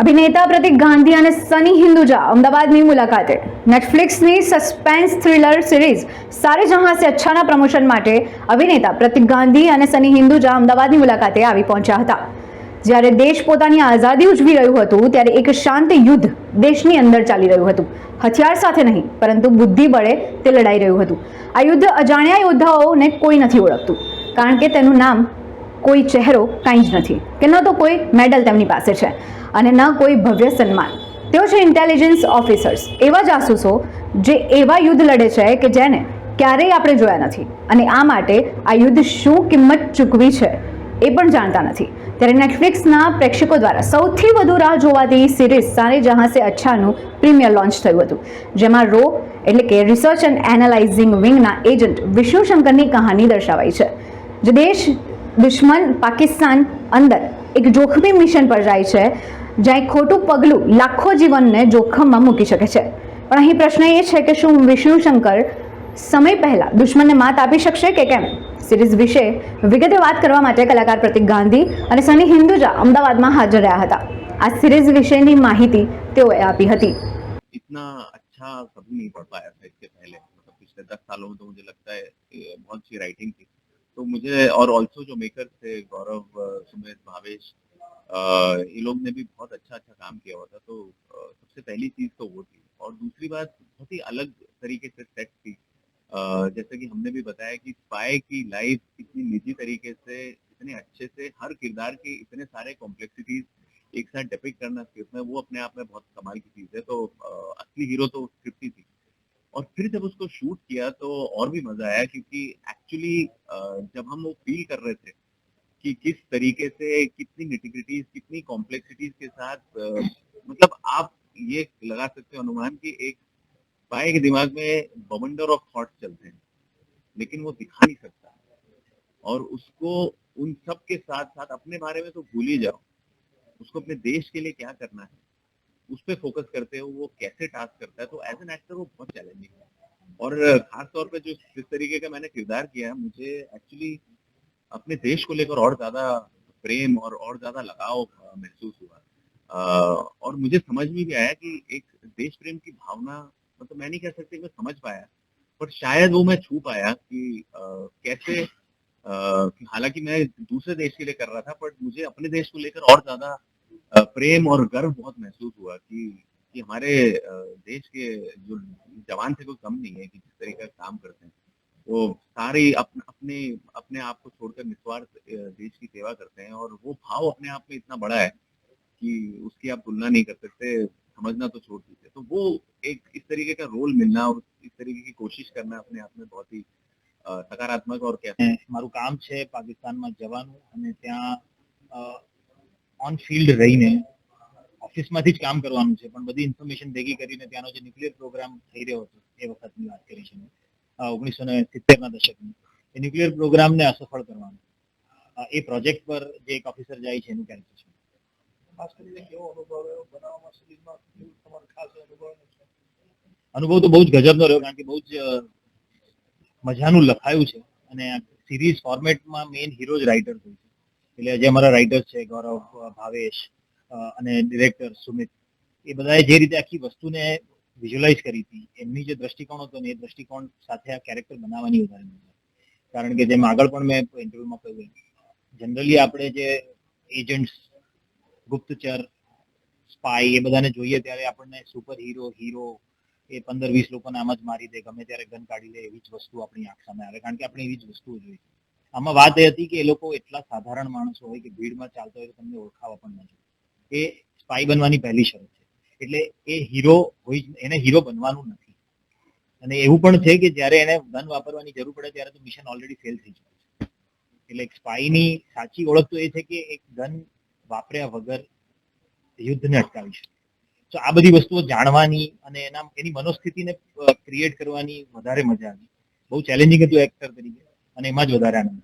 અભિનેતા પ્રતિક ગાંધી અને સની હિન્દુજા અમદાવાદની મુલાકાતે. નેટફ્લિક્સની સસ્પેન્સ થ્રિલર સિરીઝ સારે જહાં સે અચ્છાના પ્રમોશન માટે અભિનેતા પ્રતિક ગાંધી અને સની હિન્દુજા અમદાવાદની મુલાકાતે આવી પહોંચ્યા હતા. જ્યારે દેશ પોતાની આઝાદી ઉજવી રહ્યું હતું, ત્યારે એક શાંત યુદ્ધ દેશની અંદર ચાલી રહ્યું હતું. હથિયાર સાથે નહીં, પરંતુ બુદ્ધિ બળે તે લડાઈ રહ્યું હતું. આ યુદ્ધ અજાણ્યા યોદ્ધાઓને કોઈ નથી ઓળખતું, કારણ કે તેનું નામ કોઈ ચહેરો કાંઈ જ નથી, કે ન તો કોઈ મેડલ તેમની પાસે છે અને ન કોઈ ભવ્ય સન્માન. તેઓ છે ઇન્ટેલિજન્સ ઓફિસર્સ એવા જાસૂસો જે એવા યુદ્ધ લડે છે કે જેને ક્યારેય આપણે જોયા નથી. અને આ માટે આ યુદ્ધ શું કિંમત ચૂકવી છે એ પણ જાણતા નથી. ત્યારે નેટફ્લિક્સના પ્રેક્ષકો દ્વારા સૌથી વધુ રાહ જોવાતી સિરીઝ સારે જહાં સે અચ્છાનું પ્રીમિયર લોન્ચ થયું હતું. જેમાં રો એટલે કે રિસર્ચ એન્ડ એનાલાઇઝિંગ વિંગના એજન્ટ વિષ્ણુ શંકરની કહાની દર્શાવાઈ છે. જે દેશ દુશ્મન પાકિસ્તાન અંદર એક જોખમી મિશન પર જાય છે જ્યાં એક ખોટું પગલું લાખો જીવનને જોખમમાં મૂકી શકે છે પણ અહીં પ્રશ્ન એ છે કે શું વિષ્ણુ શંકર સમય પહેલા દુશ્મનને માત આપી શકશે કે કેમ સિરીઝ વિશે વિગતે વાત કરવા માટે કલાકાર પ્રતિક ગાંધી અને સની હિન્દુજા અમદાવાદમાં હાજર રહ્યા હતા આ સિરીઝ વિશેની માહિતી તેઓએ આપી હતી इतना अच्छा कभी नहीं पढ़ पाया था इसके पहले मतलब पिछले दस सालों में तो मुझे लगता है ये बहुत अच्छी राइटिंग थी तो मुझे और ऑल्सो जो मेकर थे, गौरव सुमित, भावेश ये लोग ने भी बहुत अच्छा अच्छा काम किया हुआ था। तो सबसे पहली चीज़ तो वो थी। और दूसरी बात, बहुत ही अलग तरीके से सेट थी। जैसे कि हमने भी बताया कि स्पाई की लाइफ इतनी निजी तरीके से, इतने अच्छे से, हर किरदार के इतने सारे कॉम्प्लेक्सिटीज एक साथ डिपिक्ट करना स्क्रिप्ट में वो अपने आप में बहुत कमाल की चीज़ है। तो असली हीरो तो स्क्रिप्ट ही थी। और फिर जब उसको शूट किया तो और भी मज़ा आया क्योंकि एक्चुअली जब हम वो फील कर रहे थे कि किस तरीके से कितनी निटिग्रिटीज कितनी कॉम्प्लेक्सिटीज के साथ मतलब आप ये लगा सकते हो अनुमान कि एक पाए के दिमाग में बवंडर ऑफ़ थॉट चलते हैं, लेकिन वो दिखा नहीं सकता। और उसको उन सब के साथ साथ अपने बारे में तो भूल ही जाओ। उसको अपने देश के लिए क्या करना है? उस पर फोकस करते हो, वो कैसे टास्क करता है तो एज एन एक्टर वो बहुत चैलेंजिंग है। और खास तौर पे जो जिस तरीके का मैंने किरदार किया है, मुझे एक्चुअली अपने देश को लेकर और ज़्यादा प्रेम और और ज़्यादा लगाव महसूस हुआ। और मुझे समझ में भी आया कि एक देश प्रेम की भावना मतलब मैं नहीं कह सकती मैं समझ पाया, पर शायद वो मैं छू पाया कि कैसे हालाँकि मैं दूसरे देश के लिए कर रहा था बट मुझे अपने देश को लेकर और ज़्यादा प्रेम और गर्व बहुत महसूस हुआ कि कि हमारे अ, देश के जो जवान थे कोई कम नहीं है कि जिस तरीके का काम करते हैं वो सारे अपने अपने अपने आप को छोड़कर निस्वार्थ अ, देश की सेवा करते हैं और वो भाव अपने आप में इतना बड़ा है कि उसकी आप तुलना नहीं कर सकते समझना तो छोड़ दीजिए तो वो एक इस तरीके का रोल मिलना और इस तरीके की कोशिश करना अपने आप में बहुत ही अ, सकारात्मक और क्या મારું કામ છે પાકિસ્તાનમાં જવાનું અને ત્યાં ઓન ફિલ્ડ રહીને ઓફિસમાંથી જ કામ કરવાનું છે. પણ બધી ઇન્ફોર્મેશન ભેગી કરીને ત્યાંનો જે ન્યુક્લિયર પ્રોગ્રામ થઈ રહ્યો હતો, એ વખતની વાત કરી છે ઓગણીસો ને સિત્તેરના દશકની. એ ન્યુક્લિયર પ્રોગ્રામને અસફળ કરવાનો. એ પ્રોજેક્ટ પર જે એક ઓફિસર જાય છે એનું કેરેક્ટર છે. અનુભવ તો બહુ જ ગજબનો રહ્યો, કારણ કે બહુ જ મજાનું લખાયું છે. અને સિરીઝ ફોર્મેટમાં મેઇન હીરો જ રાઇટર હોય છે. એટલે જે અમારા રાઇટર્સ છે, ગૌરવ ભાવેશ અને ડિરેક્ટર સુમિત, એ બધાએ જે રીતે આખી વસ્તુને વિઝ્યુઅલાઇઝ કરી હતી, એમની જે દ્રષ્ટિકોણ હતો એ દ્રષ્ટિકોણ સાથે આ કેરેક્ટર બનાવવાની વધારે કારણ કે જેમ આગળ પણ મેં ઇન્ટરવ્યુમાં કહ્યું જનરલી આપણે જે એજન્ટ્સ ગુપ્તચર સ્પાય એ બધાને જોઈએ ત્યારે આપણને સુપર હીરો હીરો એ પંદર વીસ લોકોને આમ જ મારી દે, ગમે ત્યારે ગન કાઢી લે એવી જ વસ્તુ આપણી આંખ સામે આવે કારણ કે આપણે એવી જ વસ્તુઓ જોઈ છે. આમાં વાત એ હતી કે એ લોકો એટલા સાધારણ માણસો હોય કે ભીડમાં ચાલતો હોય તો તમને ઓળખાવા પણ ન એ સ્પાય બનવાની પહેલી શરત છે. એટલે એ હીરો હોય એને હીરો બનવાનું નથી. અને એવું પણ છે કે જ્યારે એને ગન વાપરવાની જરૂર પડે ત્યારે તો મિશન ઓલરેડી ફેલ થઈ જાય છે. એટલે એક સ્પાયની સાચી ઓળખ તો એ છે કે એક ગન વાપર્યા વગર યુદ્ધને અટકાવી શકે. તો આ બધી વસ્તુઓ જાણવાની અને એના, એની મનોસ્થિતિને ક્રિએટ કરવાની વધારે મજા આવી. બહુ ચેલેન્જિંગ હતું એક્ટર તરીકે. અને એમાં જ વધારે આનંદ